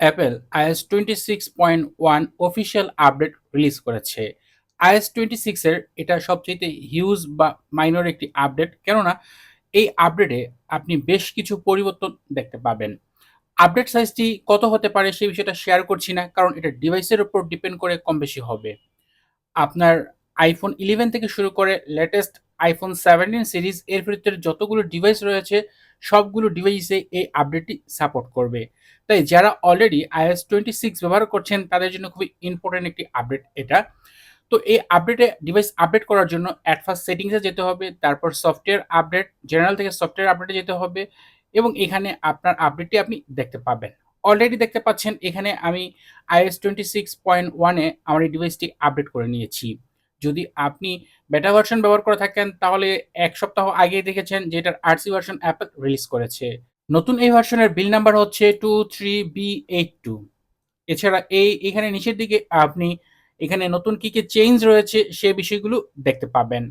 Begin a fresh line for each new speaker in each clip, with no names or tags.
Apple iOS twenty six point one official update release করেছে। IOS twenty সিক্সের এটা সবচেয়ে হিউজ বা মাইনর একটি আপডেট কেননা এই আপডেটে আপনি বেশ কিছু পরিবর্তন দেখতে পাবেন। আপডেট সাইজটি কত হতে পারে সেই বিষয়টা শেয়ার করছি না, কারণ এটা ডিভাইসের উপর ডিপেন্ড করে কম বেশি হবে। আপনার আইফোন ইলেভেন থেকে শুরু করে লেটেস্ট আইফোন সেভেন্টিন সিরিজ এর ভিতরে যতগুলো ডিভাইস রয়েছে সবগুলো ডিভাইসে এই আপডেটটি সাপোর্ট করবে। তাই যারা অলরেডি আইএস টোয়েন্টি সিক্স ব্যবহার করছেন, তাদের জন্য খুবই ইম্পর্টেন্ট একটি আপডেট এটা। তো এই আপডেটে ডিভাইস আপডেট করার জন্য অ্যাট ফার্স্ট সেটিংসে যেতে হবে, তারপর সফটওয়্যার আপডেট জেনারেল থেকে সফটওয়্যার আপডেটে যেতে হবে এবং এখানে আপনার আপডেটটি আপনি দেখতে পাবেন। অলরেডি দেখতে পাচ্ছেন, এখানে আমি আইএস টোয়েন্টি সিক্স পয়েন্ট ওয়ানে আমার এই ডিভাইসটি আপডেট করে নিয়েছি। যদি আপনি বেটা ভার্সন ব্যবহার করে থাকেন, তাহলে এক সপ্তাহ আগেই দেখেছেন যে এটার আরসি ভার্সন অ্যাপেল রিলিজ করেছে। নতুন এই ভার্সনের বিল নাম্বার হচ্ছে two three B eight two এছাড়া এই, এখানে নিচের দিকে আপনি এখানে নতুন কি কি চেঞ্জ রয়েছে, সে বিষয়গুলো দেখতে পাবেন।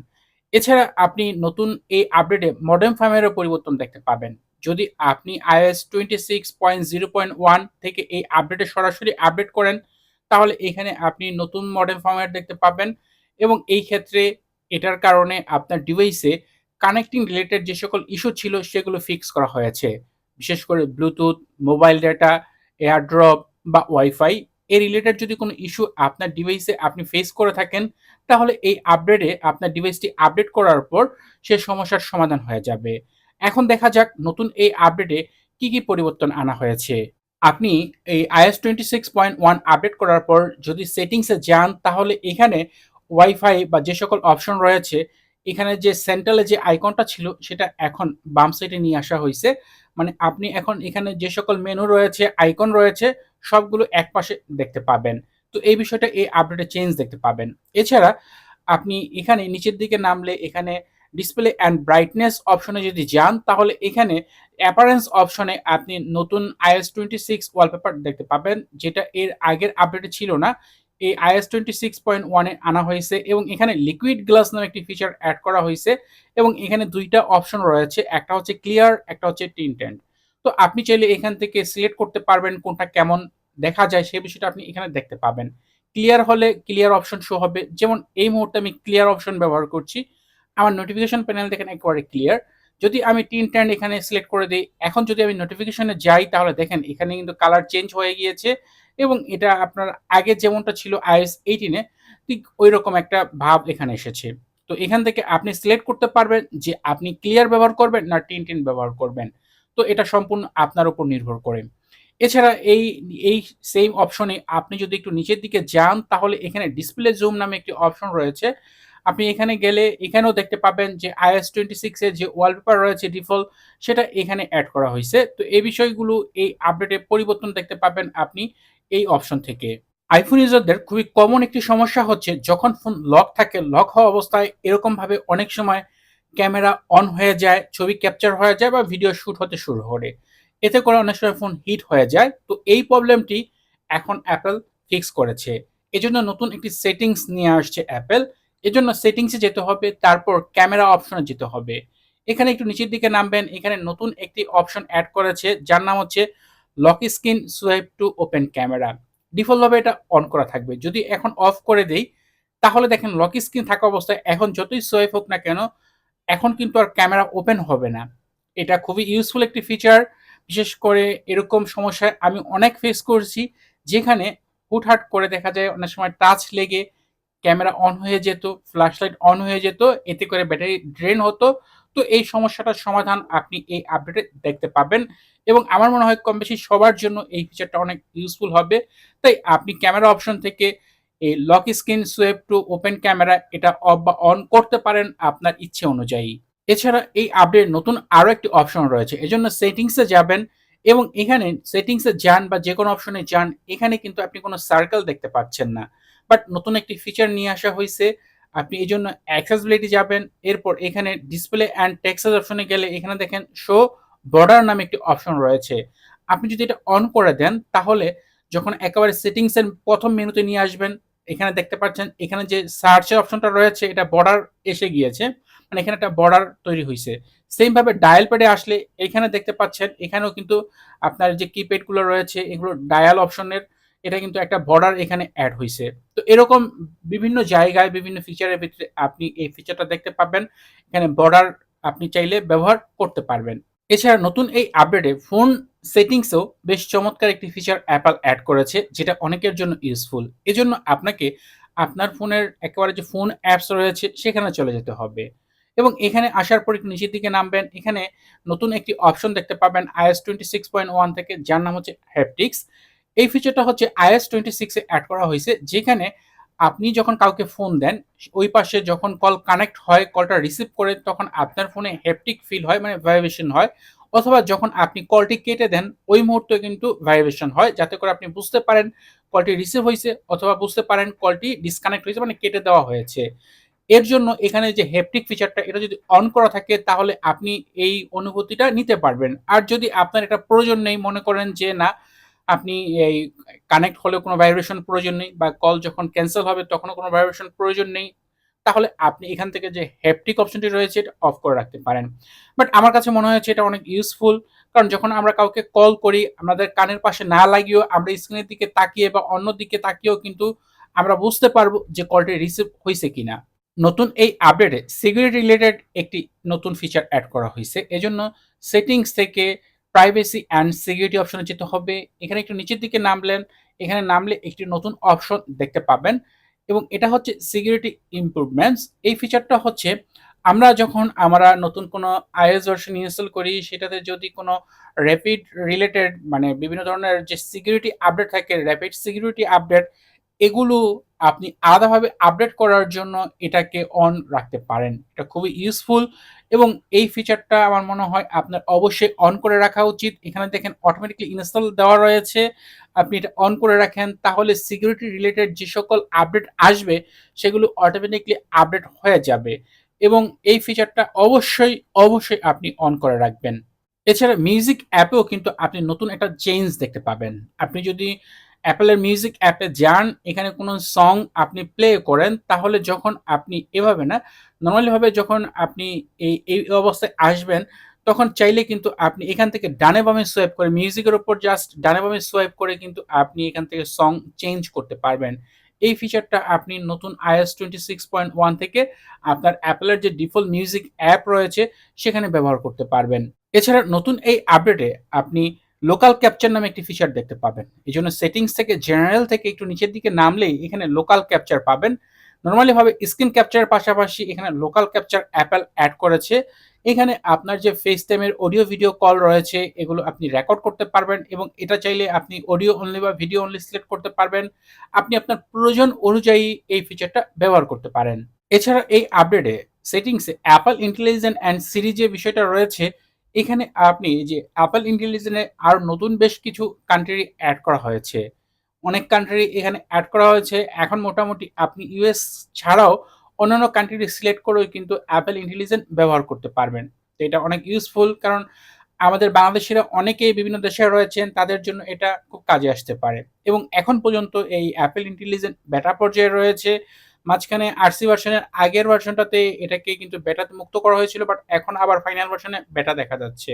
এছাড়া আপনি নতুন এই আপডেটে মডেম ফার্মেরও পরিবর্তন দেখতে পাবেন। যদি আপনি iOS twenty six point zero point one থেকে এই আপডেটে সরাসরি আপডেট করেন, তাহলে এখানে আপনি নতুন মডেম ফার্মওয়্যার দেখতে পাবেন। এবং এই ক্ষেত্রে এটার কারণে আপনার ডিভাইসে কানেক্টিং রিলেটেড যে সকল ইস্যু ছিল সেগুলো ফিক্স করা হয়েছে। বিশেষ করে ব্লুটুথ মোবাইল ডেটা এয়ারড্রপ বা ওয়াইফাই এ রিলেটেড যদি কোনো ইস্যু আপনার ডিভাইসে আপনি ফেস করে থাকেন, তাহলে এই আপডেটে আপনার ডিভাইসটি আপডেট করার পর সে সমস্যার সমাধান হয়ে যাবে। এখন দেখা যাক নতুন এই আপডেটে কি কি পরিবর্তন আনা হয়েছে। আপনি এই iOS twenty six point one update করার পর যদি সেটিংসে যান, তাহলে এখানে ওয়াইফাই বা যে সকল অপশন রয়েছে, এখানে যে সেন্ট্রালে যে আইকনটা ছিল, সেটা এখন বাম সাইডে নিয়ে আসা হয়েছে মানে আপনি এখন এখানে যে সকল মেনু রয়েছে আইকন রয়েছে, সবগুলো একপাশে দেখতে পাবেন। তো এই বিষয়টা এই আপডেটে চেঞ্জ দেখতে পাবেন। এছাড়া আপনি এখানে নিচের দিকে নামলে এখানে ডিসপ্লে অ্যান্ড ব্রাইটনেস অপশনে যদি যান, তাহলে এখানে অ্যাপারেন্স অপশনে আপনি নতুন আইএস টোয়েন্টি সিক্স ওয়ালপেপার দেখতে পাবেন, যেটা এর আগের আপডেটে ছিল না। এই iOS টোয়েন্টি সিক্স পয়েন্ট ওয়ানে আনা হয়েছে এবং এখানে লিকুইড গ্লাস নামে একটি ফিচার অ্যাড করা হয়েছে এবং এখানে দুইটা অপশন রয়েছে, একটা হচ্ছে ক্লিয়ার একটা হচ্ছে টিনটেন্ট তো আপনি চাইলে এখান থেকে সিলেক্ট করতে পারবেন কোনটা কেমন দেখা যায় সেই বিষয়টা আপনি এখানে দেখতে পাবেন। ক্লিয়ার হলে ক্লিয়ার অপশন শো হবে। যেমন এই মুহূর্তে আমি ক্লিয়ার অপশন ব্যবহার করছি। আমার নোটিফিকেশন প্যানেল দেখেন একেবারে ক্লিয়ার যদি আমি টিন ট্যান্ড এখানে সিলেক্ট করে দিই, এখন যদি আমি নোটিফিকেশনে যাই, তাহলে দেখেন এখানে কিন্তু কালার চেঞ্জ হয়ে গিয়েছে। এবং এটা আপনার আগে যেমনটা ছিল আইএস এইটিনে ঠিক ওই রকম একটা ভাব এখানে এসেছে। তো এখান থেকে আপনি সিলেক্ট করতে পারবেন যে আপনি ক্লিয়ার ব্যবহার করবেন না টিন টিন ব্যবহার করবেন। তো এটা সম্পূর্ণ আপনার উপর নির্ভর করে। এছাড়া এই এই সেম অপশনে আপনি যদি একটু নিচের দিকে যান, তাহলে এখানে ডিসপ্লে জুম নামে একটি অপশন রয়েছে। আপনি এখানে গেলে এখানেও দেখতে পাবেন যে আইএস টোয়েন্টি সিক্সের যে ওয়ালপেপার রয়েছে ডিফল্ট সেটা এখানে অ্যাড করা হয়েছে। তো এই বিষয়গুলো, এই আপডেটে পরিবর্তন দেখতে পাবেন আপনি। এই অপশন থেকে। আইফোন ইউজারদের খুবই কমন একটি সমস্যা হচ্ছে, যখন ফোন লক থাকে লক হওয়া অবস্থায় এরকমভাবে অনেক সময় ক্যামেরা অন হয়ে যায়, ছবি ক্যাপচার হয়ে যায় বা ভিডিও শ্যুট হতে শুরু করে। এতে করে অনেক সময় ফোন হিট হয়ে যায়। তো এই প্রবলেমটি এখন অ্যাপেল ফিক্স করেছে। এজন্য নতুন একটি সেটিংস নিয়ে আসছে অ্যাপেল এজন্য সেটিংসে যেতে হবে, তারপর ক্যামেরা অপশনে যেতে হবে। এখানে একটু নিচের দিকে নামবেন। এখানে নতুন একটি অপশন অ্যাড করেছে, যার নাম হচ্ছে lock screen swipe to open camera. ডিফল্টভাবে এটা অন করা থাকবে। যদি এখন অফ করে দেই, তাহলে দেখেন লক স্ক্রিন থাকা অবস্থায় এখন যতই সোয়াইপ হোক না কেন, এখন কিন্তু আর ক্যামেরা ওপেন হবে না। এটা খুবই ইউজফুল একটি ফিচার বিশেষ করে এরকম সমস্যায় আমি অনেক ফেস করছি, যেখানে হুটহাট করে দেখা যায় অনেক সময় টাচ লেগে ক্যামেরা অন হয়ে যেত ফ্ল্যাশ লাইট অন হয়ে যেত, এতে করে ব্যাটারি ড্রেন হতো তো এই সমস্যাটার সমাধান আপনি এই আপডেটে দেখতে পাবেন এবং আমার মনে হয় কম বেশি সবার জন্য এই ফিচারটা অনেক ইউজফুল হবে। তাই আপনি ক্যামেরা অপশন থেকে এই lock screen swipe to open camera এটা অফ বা অন করতে পারেন আপনার ইচ্ছে অনুযায়ী। এছাড়া এই আপডেট নতুন আরও একটি অপশন রয়েছে, এজন্য সেটিংসে যাবেন এবং এখানে সেটিংসে যান বা যে কোনো অপশনে যান, এখানে কিন্তু আপনি কোনো সার্কেল দেখতে পাচ্ছেন না। বাট নতুন একটি ফিচার নিয়ে আসা হয়েছে আপনি এই জন্য অ্যাক্সেসিবিলিটি যাবেন। এরপর এখানে ডিসপ্লে অ্যান্ড টেক্সাস অপশনে গেলে এখানে দেখেন শো বর্ডার নামে একটি অপশন রয়েছে। আপনি যদি এটা অন করে দেন, তাহলে যখন একেবারে সেটিংসের প্রথম মেনুতে নিয়ে আসবেন, এখানে দেখতে পাচ্ছেন, এখানে যে সার্চের অপশনটা রয়েছে, এটা বর্ডার এসে গিয়েছে। মানে এখানে একটা বর্ডার তৈরি হইছে। সেম ভাবে ডায়াল প্যাডে আসলে এখানে দেখতে পাচ্ছেন, এখানেও কিন্তু আপনার যে কিপ্যাডগুলো রয়েছে, এগুলো ডায়াল অপশনের এটা কিন্তু একটা বর্ডার এখানে অ্যাড হইছে। তো এরকম বিভিন্ন জায়গায়, বিভিন্ন ফিচারের ভিতরে আপনি এই ফিচারটা দেখতে পাবেন। এখানে বর্ডার আপনি চাইলে ব্যবহার করতে পারবেন। এছাড়া নতুন এই আপডেটে ফোন সেটিংসেও বেশ চমৎকার একটি ফিচার অ্যাপল অ্যাড করেছে, যেটা অনেকের জন্য ইউজফুল। এজন্য আপনাকে আপনার ফোনের একেবারে যে ফোন অ্যাপস রয়েছে, সেখানে চলে যেতে হবে। এবং এখানে আসার পর একটু নিচের দিকে নামবেন। এখানে নতুন একটি অপশন দেখতে পাবেন iOS twenty six point one থেকে, যার নাম হচ্ছে হ্যাপটিক্স। এই ফিচারটা হচ্ছে আইএস টোয়েন্টি সিক্সে অ্যাড করা হয়েছে যেখানে আপনি যখন কাউকে ফোন দেন, ওই পাশে যখন কল কানেক্ট হয়, কলটা রিসিভ করে তখন আপনার ফোনে হ্যাপটিক ফিল হয় মানে ভাইব্রেশন হয়। অথবা যখন আপনি কলটি কেটে দেন ওই মুহূর্তে কিন্তু ভাইব্রেশন হয় যাতে করে আপনি বুঝতে পারেন কলটি রিসিভ হয়েছে অথবা বুঝতে পারেন কলটি ডিসকানেক্ট হয়েছে মানে কেটে দেওয়া হয়েছে। এর জন্য এখানে যে হ্যাপটিক ফিচারটা এটা যদি অন করা থাকে তাহলে আপনি এই অনুভূতিটা নিতে পারবেন। আর যদি আপনার এটা প্রয়োজন নেই মনে করেন যে না আপনি এই কানেক্ট হলেও কোনো ভাইব্রেশন প্রয়োজন নেই বা কল যখন ক্যানসেল হবে তখনও কোনো ভাইব্রেশন প্রয়োজন নেই। তাহলে আপনি এখান থেকে যে হ্যাপটিক অপশনটি রয়েছে এটা অফ করে রাখতে পারেন। বাট আমার কাছে মনে হয়েছে এটা অনেক ইউজফুল। কারণ যখন আমরা কাউকে কল করি, আমাদের কানের পাশে না লাগিয়েও আমরা স্ক্রিনের দিকে তাকিয়ে বা অন্য দিকে তাকিয়েও কিন্তু আমরা বুঝতে পারব যে কলটি রিসিভ হইছে কিনা। নতুন এই আপডেটে সিকিউরিটি রিলেটেড একটি নতুন ফিচার অ্যাড করা হইছে। এজন্য সেটিংস থেকে প্রাইভেসি অ্যান্ড সিকিউরিটি অপশনে যেতে হবে। এখানে একটু নিচের দিকে নামলেন। এখানে নামলে একটি নতুন অপশন দেখতে পাবেন এবং এটা হচ্ছে সিকিউরিটি ইমপ্রুভমেন্টস। এই ফিচারটা হচ্ছে আমরা যখন আমরা নতুন কোনো আইএস ভার্সন ইনস্টল করি সেটাতে যদি কোনো র‍্যাপিড রিলেটেড মানে বিভিন্ন ধরনের যে সিকিউরিটি আপডেট থাকে, র‍্যাপিড সিকিউরিটি আপডেট এগুলো আপনি আলাদাভাবে আপডেট করার জন্য এটাকে অন রাখতে পারেন। এটা খুবই ইউজফুল এবং এই ফিচারটা আমার মনে হয় আপনার অবশ্যই অন করে রাখা উচিত। এখানে দেখেন অটোমেটিক্যালি ইনস্টল দেওয়া রয়েছে। আপনি এটা অন করে রাখেন তাহলে সিকিউরিটি রিলেটেড যে সকল আপডেট আসবে সেগুলো অটোমেটিক্যালি আপডেট হয়ে যাবে এবং এই ফিচারটা অবশ্যই, অবশ্যই আপনি অন করে রাখবেন। এছাড়া মিউজিক অ্যাপেও কিন্তু আপনি নতুন একটা চেঞ্জ দেখতে পাবেন। আপনি যদি অ্যাপলের মিউজিক অ্যাপে যান, এখানে কোনো সং আপনি প্লে করেন তাহলে যখন আপনি এভাবে না, নর্মালিভাবে যখন আপনি এই, এই অবস্থায় আসবেন তখন চাইলে কিন্তু আপনি এখান থেকে ডানে বামে সোয়াইপ করে মিউজিকের উপর জাস্ট ডানে বামে সোয়াইপ করে কিন্তু আপনি এখান থেকে সং চেঞ্জ করতে পারবেন। এই ফিচারটা আপনি নতুন iOS 26.1 থেকে আপনার অ্যাপলের যে ডিফল্ট মিউজিক অ্যাপ রয়েছে সেখানে ব্যবহার করতে পারবেন। এছাড়া নতুন এই আপডেটে আপনি লোকাল ক্যাপচার নামে একটি ফিচার দেখতে পাবেন। এই জন্য সেটিংস থেকে জেনারেল থেকে একটু নিচের দিকে নামলেই এখানে লোকাল ক্যাপচার পাবেন। নরমালি ভাবে স্ক্রিন ক্যাপচারের পাশাপাশি এখানে লোকাল ক্যাপচার অ্যাপল অ্যাড করেছে। এখানে আপনার যে ফেস এর অডিও ভিডিও কল রয়েছে, এগুলো আপনি রেকর্ড করতে পারবেন এবং এটা চাইলে আপনি অডিও অনলি বা ভিডিও অনলি সিলেক্ট করতে পারবেন। আপনি আপনার প্রয়োজন অনুযায়ী এই ফিচারটা ব্যবহার করতে পারেন। এছাড়া এই আপডেটে সেটিংসে অ্যাপল ইন্টেলিজেন্ট অ্যান্ড সিরি যে বিষয়টা রয়েছে এখানে আপনি যে অ্যাপল ইন্টেলিজেন্ট এ আরও নতুন বেশ কিছু কান্ট্রি অ্যাড করা হয়েছে। অনেক কান্ট্রি এখানে অ্যাড করা হয়েছে। এখন মোটামুটি আপনি ইউএস ছাড়াও অন্যান্য কান্ট্রি সিলেক্ট করেও কিন্তু অ্যাপল ইন্টেলিজেন্ট ব্যবহার করতে পারবেন। তো এটা অনেক ইউজফুল কারণ আমাদের বাংলাদেশিরা অনেকেই বিভিন্ন দেশে রয়েছেন, তাদের জন্য এটা খুব কাজে আসতে পারে এবং এখন পর্যন্ত এই অ্যাপেল ইন্টেলিজেন্ট বেটা পর্যায়ে রয়েছে। মাঝখানে আরসি ভার্সনের আগের ভার্সনটাতে এটাকে কিন্তু বেটাতে মুক্ত করা হয়েছিল বাট এখন আবার ফাইনাল ভার্সনে বেটা দেখা যাচ্ছে।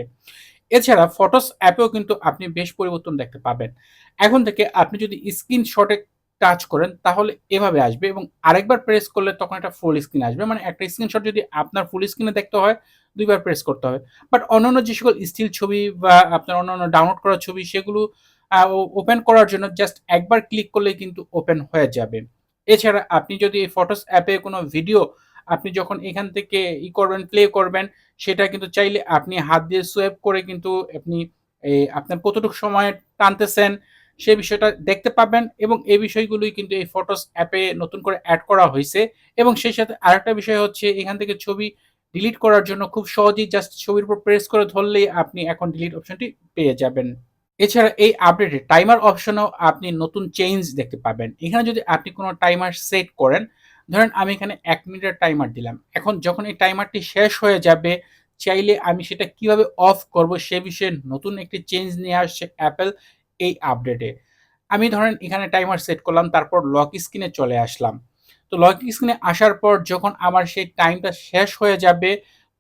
এছাড়া ফটোস অ্যাপেও কিন্তু আপনি বেশ পরিবর্তন দেখতে পাবেন। এখন থেকে আপনি যদি স্ক্রিনশটে টাচ করেন, তাহলে এভাবে আসবে এবং আরেকবার প্রেস করলে তখন এটা ফুল স্ক্রিন আসবে। মানে একটা স্ক্রিনশট যদি আপনার ফুল স্ক্রিনে দেখতে হয়, দুইবার প্রেস করতে হবে। বাট অন্যান্য যে সকল স্টিল ছবি বা আপনার অন্যান্য ডাউনলোড করা ছবি, সেগুলো ওপেন করার জন্য জাস্ট একবার ক্লিক করলেই কিন্তু ওপেন হয়ে যাবে। এছাড়া আপনি যদি এই ফটোস অ্যাপে কোনো ভিডিও আপনি যখন এখান থেকে ই করবেন, প্লে করবেন সেটা কিন্তু চাইলে আপনি হাত দিয়ে সোয়াইপ করে কিন্তু আপনি আপনার কতটুকু সময় টানতেছেন সে বিষয়টা দেখতে পাবেন এবং এই বিষয়গুলোই কিন্তু এই ফটোস অ্যাপে নতুন করে এড করা হইছে এবং সেই সাথে আরেকটা বিষয় হচ্ছে এখান থেকে ছবি ডিলিট করার জন্য খুব সহজেই জাস্ট ছবির উপর প্রেস করে ধরলেই আপনি এখন ডিলিট অপশনটি পেয়ে যাবেন। এছাড়া এই আপডেটে টাইমার অপশনেও আপনি নতুন চেঞ্জ দেখতে পাবেন। এখানে যদি আপনি কোনো টাইমার সেট করেন, ধরেন আমি এখানে এক মিনিটের টাইমার দিলাম। এখন যখন এই টাইমারটি শেষ হয়ে যাবে চাইলে আমি সেটা কীভাবে অফ করব সে বিষয়ে নতুন একটি চেঞ্জ নিয়ে আসছে অ্যাপেল এই আপডেটে। আমি ধরেন এখানে টাইমার সেট করলাম তারপর লক স্ক্রিনে চলে আসলাম। তো লক স্ক্রিনে আসার পর যখন আমার সেই টাইমটা শেষ হয়ে যাবে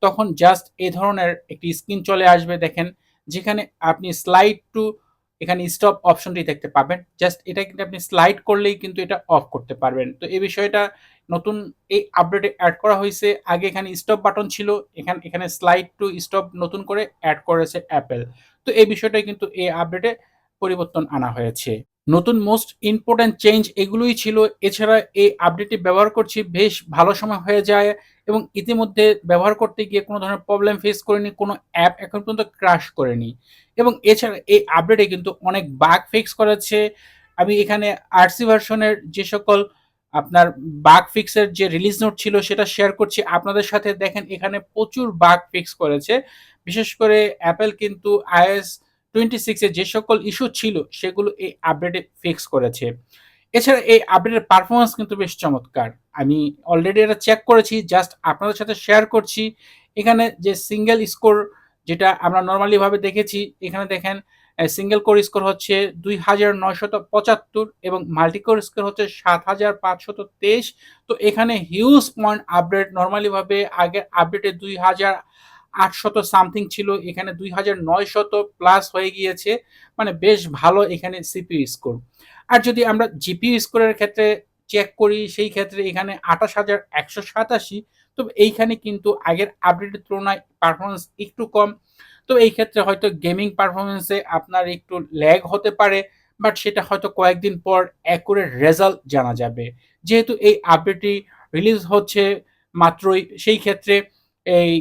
তখন জাস্ট এই ধরনের একটি স্ক্রিন চলে আসবে দেখেন যেখানে আপনি স্লাইড টু এখানে স্টপ অপশনটি দেখতে পাবেন। জাস্ট এটা কিন্তু আপনি স্লাইড করলেই কিন্তু এটা অফ করতে পারবেন। তো এই বিষয়টা নতুন এই আপডেটে অ্যাড করা হয়েছে। আগে এখানে স্টপ বাটন ছিল। এখানে এখানে স্লাইড টু স্টপ নতুন করে অ্যাড করেছে অ্যাপেল তো এই বিষয়টাই কিন্তু এই আপডেটে পরিবর্তন আনা হয়েছে। নতুন মোস্ট ইম্পর্ট্যান্ট চেঞ্জ এগুলোই ছিল। এছাড়া এই আপডেটটি ব্যবহার করছি, বেশ ভালো সময় হয়ে যায় এবং ইতিমধ্যে ব্যবহার করতে গিয়ে কোনো ধরনের প্রবলেম ফেস করিনি, কোনো অ্যাপ এখন পর্যন্ত ক্রাশ করেনি। এবং এছাড়া এই আপডেটে কিন্তু অনেক বাগ ফিক্স করেছে। আমি এখানে আরসি ভার্সনের যে সকল আপনার বাগ ফিক্সের যে রিলিজ নোট ছিল সেটা শেয়ার করছি। আপনাদের সাথে দেখেন এখানে প্রচুর বাগ ফিক্স করেছে। বিশেষ করে অ্যাপেল কিন্তু আইএস টোয়েন্টি সিক্সে যে সকল ইস্যু ছিল, সেগুলো এই আপডেটে ফিক্স করেছে। এছাড়া এই আপডেটের পারফরমেন্স কিন্তু বেশ চমৎকার। আমি অলরেডি এটা চেক করেছি জাস্ট আপনাদের সাথে শেয়ার করছি। এখানে যে সিঙ্গেল স্কোর যেটা আমরা নর্মালিভাবে দেখেছি, এখানে দেখেন সিঙ্গেল কোর স্কোর হচ্ছে দুই হাজার নয়শত পঁচাত্তর এবং মাল্টি কোর স্কোর হচ্ছে সাত হাজার পাঁচশত তেইশ। তো এখানে হিউজ পয়েন্ট আপডেট নর্মালিভাবে আগের আপডেটে দুই হাজার আটশত সামথিং ছিল, এখানে দুই হাজার নয়শত প্লাস হয়ে গিয়েছে। মানে বেশ ভালো এখানে সিপিউ স্কোর আর যদি আমরা জিপিউ স্কোরের ক্ষেত্রে চেক করি, সেই ক্ষেত্রে এখানে আঠাশ হাজার একশো সাতাশি। তো এইখানে কিন্তু আগের আপডেটের তুলনায় পারফরমেন্স একটু কম। তো এই ক্ষেত্রে হয়তো গেমিং পারফরমেন্সে আপনার একটু ল্যাগ হতে পারে বাট সেটা হয়তো কয়েকদিন পর অ্যাকুরেট রেজাল্ট জানা যাবে। যেহেতু এই আপডেটটি রিলিজ হচ্ছে মাত্রই, সেই ক্ষেত্রে এই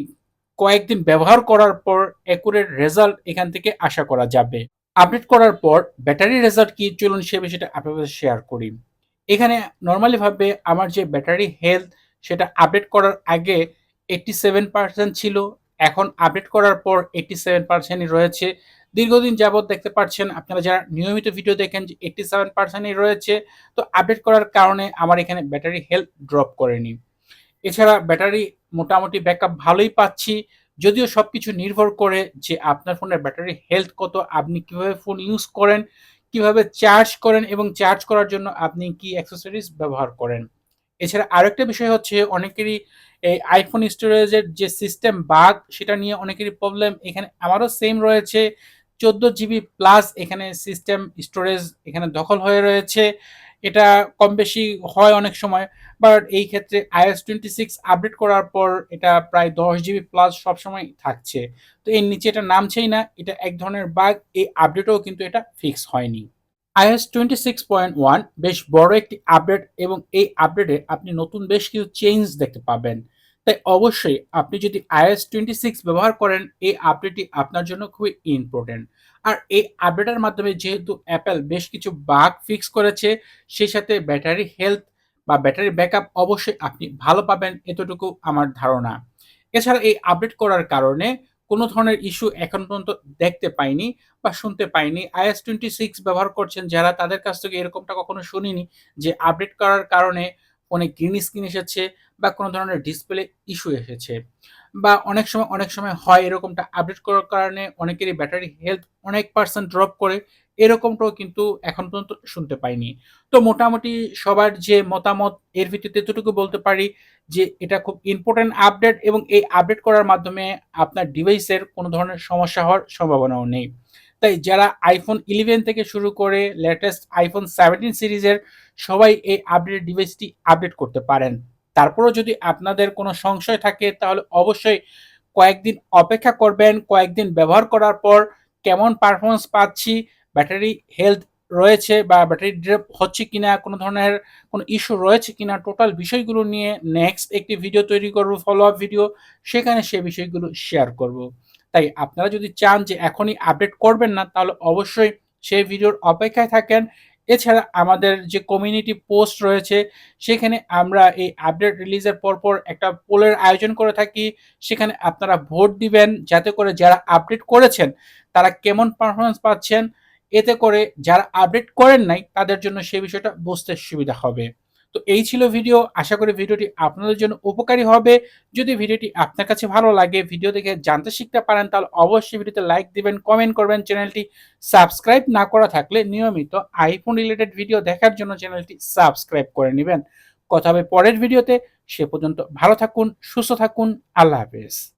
কয়েকদিন ব্যবহার করার পর অ্যাকুরেট রেজাল্ট এখান থেকে আশা করা যাবে। আপডেট করার পর ব্যাটারি রেজাল্ট কি চলুন সে বিষয়টা আপনাদের শেয়ার করি। এখানে নর্মালি ভাবে আমার যে ব্যাটারি হেলথ সেটা আপডেট করার আগে এইটটি সেভেন পার্সেন্ট ছিল। এখন আপডেট করার পর এইটটি সেভেন পার্সেন্টই রয়েছে। দীর্ঘদিন যাবৎ দেখতে পাচ্ছেন আপনারা যারা নিয়মিত ভিডিও দেখেন যে এইটটি সেভেন পার্সেন্টই রয়েছে, তো আপডেট করার কারণে আমার এখানে ব্যাটারি হেলথ ড্রপ করেনি। এছাড়া ব্যাটারি মোটামুটি ব্যাকআপ ভালোই পাচ্ছি। যদিও সব কিছু নির্ভর করে যে আপনার ফোনের ব্যাটারি হেলথ কত, আপনি কীভাবে ফোন ইউজ করেন, কীভাবে চার্জ করেন এবং চার্জ করার জন্য আপনি কি অ্যাক্সেসরিজ ব্যবহার করেন। এছাড়া আরেকটা বিষয় হচ্ছে অনেকেরই এই আইফোন স্টোরেজের যে সিস্টেম বাগ সেটা নিয়ে অনেকেরই প্রবলেম এখানে আমারও সেম রয়েছে। চোদ্দ জিবি প্লাস এখানে সিস্টেম স্টোরেজ এখানে দখল হয়ে রয়েছে। এটা কম বেশি হয় অনেক সময় বাট এই ক্ষেত্রে আইএস টোয়েন্টি সিক্স আপডেট করার পর এটা প্রায় দশ জিবি প্লাস সবসময় থাকছে। তো এর নিচে এটা নামছেই না, এটা এক ধরনের বাগ এই আপডেটও কিন্তু এটা ফিক্স হয়নি। IOS twenty six point one বেশ বড় একটি আপডেট এবং এই আপডেটে আপনি নতুন বেশ কিছু চেঞ্জ দেখতে পাবেন। তাই অবশ্যই আপনি যদি আইএস টোয়েন্টি সিক্স ব্যবহার করেন, এই আপডেটটি আপনার জন্য খুবই ইম্পর্টেন্ট আর এই আপডেটের মাধ্যমে যেহেতু অ্যাপেল বেশ কিছু বাগ ফিক্স করেছে, সেই সাথে ব্যাটারি হেলথ বা ব্যাটারি ব্যাকআপ অবশ্যই আপনি ভালো পাবেন এতটুকু আমার ধারণা। এছাড়া এই আপডেট করার কারণে কোনো ধরনের ইস্যু এখন পর্যন্ত দেখতে পাইনি বা শুনতে পাইনি। আইএস টোয়েন্টি সিক্স ব্যবহার করছেন যারা, তাদের কাছ থেকে এরকমটা কখনো শুনিনি যে আপডেট করার কারণে অনেক গ্রিন স্ক্রিন এসেছে বা কোনো ধরনের ডিসপ্লে ইস্যু এসেছে। বা অনেক সময় অনেক সময় হয় এরকমটা আপডেট করার কারণে অনেকেরই ব্যাটারি হেলথ অনেক পার্সেন্ট ড্রপ করে, এরকমটাও কিন্তু এখন পর্যন্ত শুনতে পাইনি। তো মোটামুটি সবার যে মতামত, এর ভিত্তিতে এতটুকু বলতে পারি যে এটা খুব ইম্পর্টেন্ট আপডেট এবং এই আপডেট করার মাধ্যমে আপনার ডিভাইসের কোনো ধরনের সমস্যা হওয়ার সম্ভাবনাও নেই। তাই যারা আইফোন ইলেভেন থেকে শুরু করে লেটেস্ট আইফোন সেভেন্টিন সিরিজের সবাই এই আপডেট ডিভাইসটি আপডেট করতে পারেন। তারপরও যদি আপনাদের কোনো সংশয় থাকে, তাহলে অবশ্যই কয়েকদিন অপেক্ষা করবেন, কয়েকদিন ব্যবহার করার পর কেমন পারফরমেন্স পাচ্ছি ব্যাটারি হেলথ রয়েছে বা ব্যাটারি ড্রপ হচ্ছে কিনা, কোনো ধরনের কোনো ইস্যু রয়েছে কিনা টোটাল বিষয়গুলো নিয়ে নেক্সট একটি ভিডিও তৈরি করব ফলো আপ ভিডিও সেখানে সে বিষয়গুলো শেয়ার করব। তাই আপনারা যদি চান যে এখনই আপডেট করবেন না, তাহলে অবশ্যই সেই ভিডিওর অপেক্ষায় থাকেন। এছাড়া আমাদের যে কমিউনিটি পোস্ট রয়েছে, সেখানে আমরা এই আপডেট রিলিজের পরপর একটা পোলের আয়োজন করে থাকি। সেখানে আপনারা ভোট দিবেন, যাতে করে যারা আপডেট করেছেন, তারা কেমন পারফরমেন্স পাচ্ছেন। এতে করে যারা আপডেট করেন নাই, তাদের জন্য সেই বিষয়টা বুঝতে সুবিধা হবে। তো এই ছিল ভিডিও আশা করি ভিডিওটি আপনাদের জন্য উপকারী হবে। যদি ভিডিওটি আপনার কাছে ভালো লাগে ভিডিও দেখে জানতে শিখতে পারেন, তাহলে অবশ্যই ভিডিওতে লাইক দিবেন কমেন্ট করবেন চ্যানেলটি সাবস্ক্রাইব না করা থাকলে নিয়মিত আইফোন রিলেটেড ভিডিও দেখার জন্য চ্যানেলটি সাবস্ক্রাইব করে নেবেন। কথা হবে পরের ভিডিওতে সে পর্যন্ত ভালো থাকুন, সুস্থ থাকুন, আল্লাহ হাফেজ।